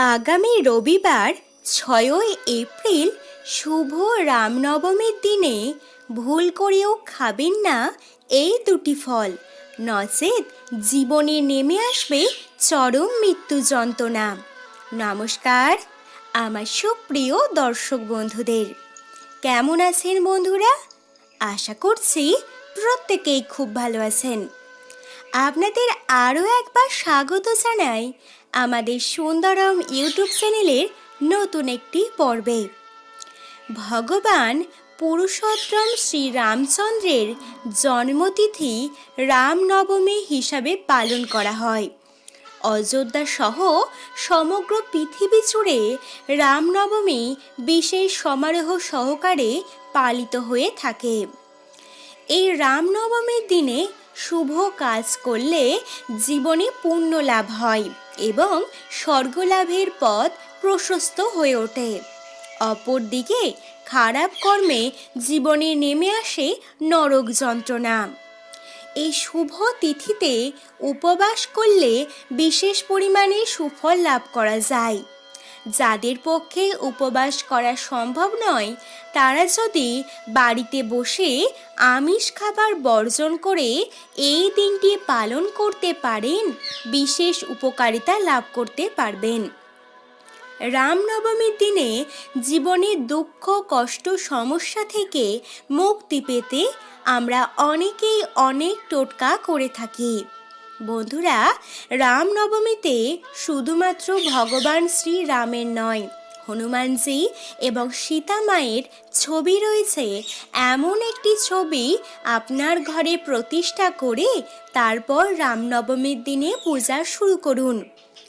আগামী রবিবার ছয়ই এপ্রিল শুভ রামনবমীর দিনে ভুল করেও খাবেন না এই দুটি ফল। নচেত জীবনে নেমে আসবে চরম মৃত্যু যন্ত্রণা। নমস্কার, আমার সুপ্রিয় দর্শক বন্ধুদের। কেমন আছেন বন্ধুরা? আশা করছি প্রত্যেকেই খুব ভালো আছেন। আপনাদের আরও একবার স্বাগত জানাই আমাদের সুন্দরম ইউটিউব চ্যানেলের নতুন একটি পর্বে। ভগবান পুরুষোত্তম শ্রীরামচন্দ্রের জন্মতিথি রামনবমী হিসাবে পালন করা হয়। অযোধ্যা সহ সমগ্র পৃথিবী জুড়ে রামনবমী বিশেষ সমারোহ সহকারে পালিত হয়ে থাকে। এই রামনবমীর দিনে শুভ কাজ করলে জীবনে পুণ্য লাভ হয়। এবং স্বর্গলাভের পথ প্রশস্ত হয়ে ওঠে। অপরদিকে খারাপ কর্মে জীবনে নেমে আসে নরক যন্ত্রণা। এই শুভ তিথিতে উপবাস করলে বিশেষ পরিমাণে সুফল লাভ করা যায়। যাদের পক্ষে উপবাস করা সম্ভব নয়, তারা যদি বাড়িতে বসে আমিষ খাবার বর্জন করে এই দিনটি পালন করতে পারেন, বিশেষ উপকারিতা লাভ করতে পারবেন। রামনবমীর দিনে জীবনে দুঃখ, কষ্ট, সমস্যা থেকে মুক্তি পেতে আমরা অনেকেই অনেক টোটকা করে থাকি। বন্ধুরা, রামনবমীতে শুধুমাত্র ভগবান শ্রী রামের নয়, হনুমানজি এবং সীতা মায়ের ছবি রয়েছে। এমন একটি ছবি আপনার ঘরে প্রতিষ্ঠা করে তারপর রামনবমীর দিনে পূজা শুরু করুন।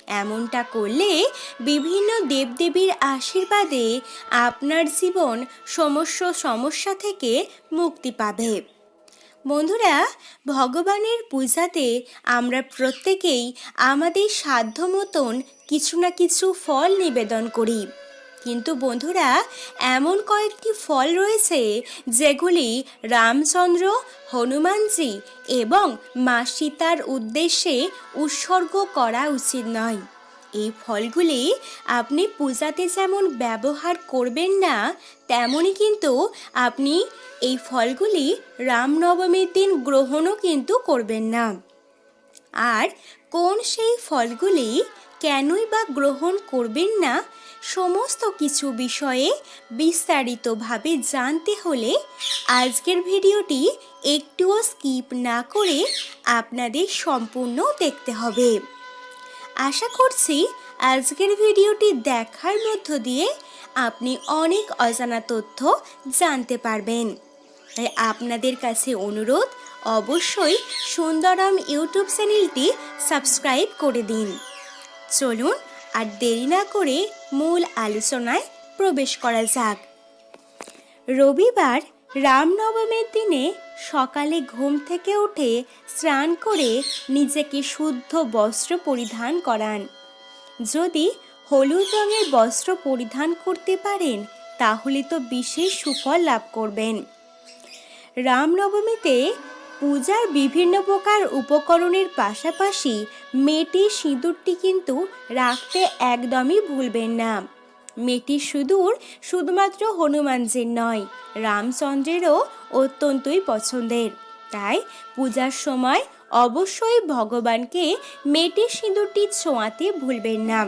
এমনটা করলে বিভিন্ন দেবদেবীর আশীর্বাদে আপনার জীবন সমস্ত সমস্যা থেকে মুক্তি পাবে। বন্ধুরা, ভগবানের পূজাতে আমরা প্রত্যেকেই আমাদের সাধ্য মতন কিছু না কিছু ফল নিবেদন করি। কিন্তু বন্ধুরা, এমন কয়েকটি ফল রয়েছে যেগুলি রামচন্দ্র, হনুমানজি এবং মা সীতার উদ্দেশ্যে উৎসর্গ করা উচিত নয়। এই ফলগুলি আপনি পূজাতে যেমন ব্যবহার করবেন না, তেমনই কিন্তু আপনি এই ফলগুলি রামনবমীর দিন গ্রহণও কিন্তু করবেন না। আর কোন সেই ফলগুলি কেনই বা গ্রহণ করবেন না, সমস্ত কিছু বিষয়ে বিস্তারিতভাবে জানতে হলে আজকের ভিডিওটি একটুও স্কিপ না করে আপনাদের সম্পূর্ণ দেখতে হবে। আশা করছি আজকের ভিডিওটি দেখার মধ্য দিয়ে আপনি অনেক অজানা তথ্য জানতে পারবেন। তাই আপনাদের কাছে অনুরোধ, অবশ্যই সুন্দরম ইউটিউব চ্যানেলটি সাবস্ক্রাইব করে দিন। চলুন আর দেরি না করে মূল আলোচনায় প্রবেশ করা যাক। রবিবার রামনবমীর দিনে সকালে ঘুম থেকে উঠে স্নান করে নিজেকে শুদ্ধ বস্ত্র পরিধান করান। যদি হলুদ রঙের বস্ত্র পরিধান করতে পারেন, তাহলে তো বিশেষ সুফল লাভ করবেন। রামনবমীতে পূজার বিভিন্ন প্রকার উপকরণের পাশাপাশি মেটি সিঁদুরটি কিন্তু রাখতে একদমই ভুলবেন না। মেটি সিঁদুর শুধুমাত্র হনুমানজির নয়, রামচন্দ্রেরও অত্যন্তই পছন্দের। তাই পূজার সময় অবশ্যই ভগবানকে মেটি সিঁদুরটি ছোঁয়াতে ভুলবেন না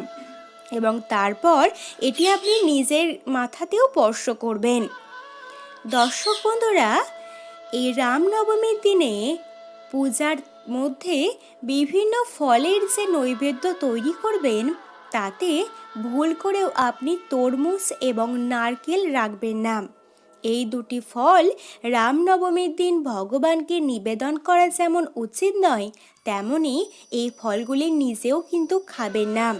এবং তারপর এটি আপনি নিজের মাথাতেও স্পর্শ করবেন। দর্শক বন্ধুরা, এই রামনবমীর দিনে পূজার মধ্যে বিভিন্ন ফলের যে নৈবেদ্য তৈরি করবেন তাতে ভুল করেও আপনি তরমুজ এবং নারকেল রাখবেন না। এই দুটি ফল রামনবমীর দিন ভগবানকে নিবেদন করা যেমন উচিত নয়, তেমনি এই ফলগুলি নিজেও কিন্তু খাবেন না।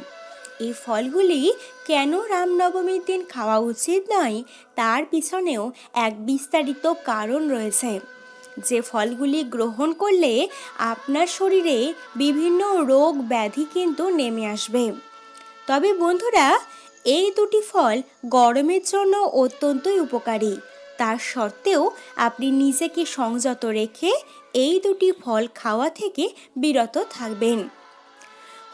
এই ফলগুলি কেন রামনবমীর দিন খাওয়া উচিত নয়, তার পিছনেও এক বিস্তারিত কারণ রয়েছে। যে ফলগুলি গ্রহণ করলে আপনার শরীরে বিভিন্ন রোগ ব্যাধি কিন্তু নেমে আসবে। তবে বন্ধুরা, এই দুটি ফল গরমের জন্য অত্যন্তই উপকারী। তার সত্ত্বেও আপনি নিজেকে সংযত রেখে এই দুটি ফল খাওয়া থেকে বিরত থাকবেন।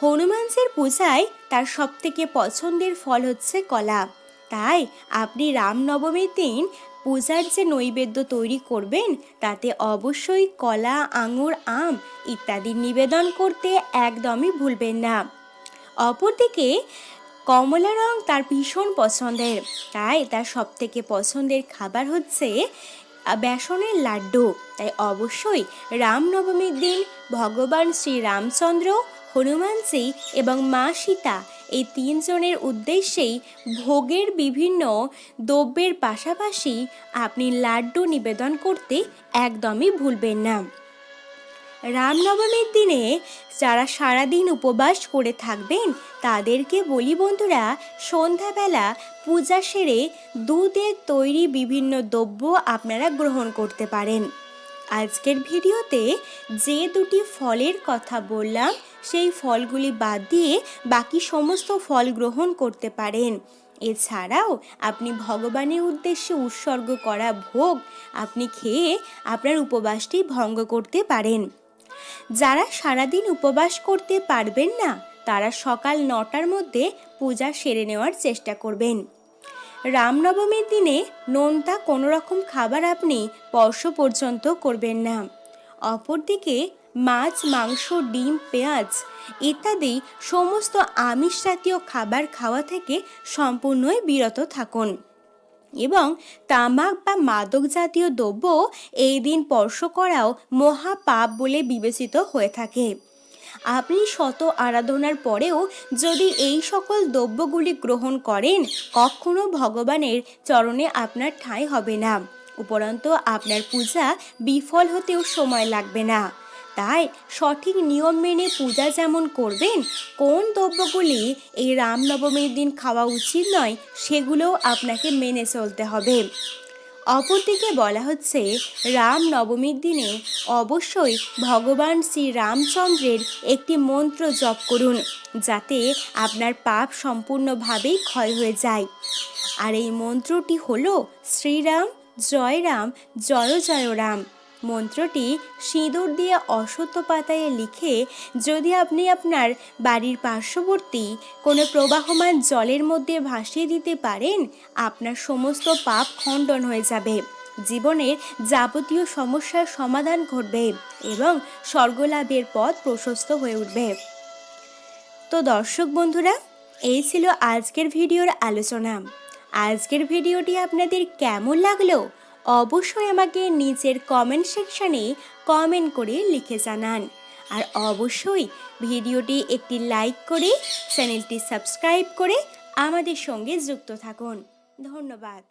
হনুমানজির পূজায় তার সবথেকে পছন্দের ফল হচ্ছে কলা। তাই আপনি রামনবমীর দিন পূজার যে নৈবেদ্য তৈরি করবেন, তাতে অবশ্যই কলা, আঙুর, আম ইত্যাদি নিবেদন করতে একদমই ভুলবেন না। অপরদিকে কমলা রং তার ভীষণ পছন্দের। তাই তার সবথেকে পছন্দের খাবার হচ্ছে বেসনের লাড্ডু। তাই অবশ্যই রামনবমীর দিন ভগবান শ্রী রামচন্দ্র হনুমানজি এবং মা সীতা এই তিনজনের উদ্দেশ্যেই ভোগের বিভিন্ন দ্রব্যের পাশাপাশি আপনি লাড্ডু নিবেদন করতে একদমই ভুলবেন না। রামনবমীর দিনে যারা সারাদিন উপবাস করে থাকবেন, তাদেরকে বলি বন্ধুরা, সন্ধ্যাবেলা পূজা সেরে দুধের তৈরি বিভিন্ন দ্রব্য আপনারা গ্রহণ করতে পারেন। আজকের ভিডিওতে যে দুটি ফলের কথা বললাম, সেই ফলগুলি বাদ দিয়ে বাকি সমস্ত ফল গ্রহণ করতে পারেন। এছাড়াও আপনি ভগবানের উদ্দেশ্যে উৎসর্গ করা ভোগ আপনি খেয়ে আপনার উপবাসটি ভঙ্গ করতে পারেন। যারা সারাদিন উপবাস করতে পারবেন না, তারা সকাল নটার মধ্যে পূজা সেরে নেওয়ার চেষ্টা করবেন। রামনবমীর দিনে নোনতা কোনো রকম খাবার আপনি স্পর্শ পর্যন্ত করবেন না। অপরদিকে মাছ, মাংস, ডিম, পেঁয়াজ ইত্যাদি সমস্ত আমিষ জাতীয় খাবার খাওয়া থেকে সম্পূর্ণই বিরত থাকুন। এবং তামাক বা মাদক জাতীয় দ্রব্য এই দিন স্পর্শ করাও মহাপাপ বলে বিবেচিত হয়ে থাকে। আপনি শত আরাধনার পরেও যদি এই সকল দ্রব্যগুলি গ্রহণ করেন, কখনো ভগবানের চরণে আপনার ঠাঁই হবে না। উপরন্তু আপনার পূজা বিফল হতেও সময় লাগবে না। তাই সঠিক নিয়ম মেনে পূজা যেমন করবেন, কোন দ্রব্যগুলি এই রামনবমীর দিন খাওয়া উচিত নয় সেগুলোও আপনাকে মেনে চলতে হবে। অপরদিকে বলা হচ্ছে, রাম নবমীর দিনে অবশ্যই ভগবান শ্রী রামচন্দ্রের একটি মন্ত্র জপ করুন, যাতে আপনার পাপ সম্পূর্ণভাবেই ক্ষয় হয়ে যায়। আর এই মন্ত্রটি হল, শ্রীরাম, জয় রাম, জয় জয় রাম। মন্ত্রটি সিঁদুর দিয়ে অসত্য পাতায় লিখে, যদি আপনি আপনার বাড়ির পার্শ্ববর্তী কোনো প্রবাহমান জলের মধ্যে ভাসিয়ে দিতে পারেন, আপনার সমস্ত পাপ খণ্ডন হয়ে যাবে। জীবনের যাবতীয় সমস্যার সমাধান ঘটবে এবং স্বর্গলাভের পথ প্রশস্ত হয়ে উঠবে। তো দর্শক বন্ধুরা, এই ছিল আজকের ভিডিওর আলোচনা। আজকের ভিডিওটি আপনাদের কেমন লাগল? অবশ্যই আমাকে নিচের কমেন্ট সেকশানে কমেন্ট করে লিখে জানান। আর অবশ্যই ভিডিওটি একটি লাইক করে চ্যানেলটি সাবস্ক্রাইব করে আমাদের সঙ্গে যুক্ত থাকুন। ধন্যবাদ।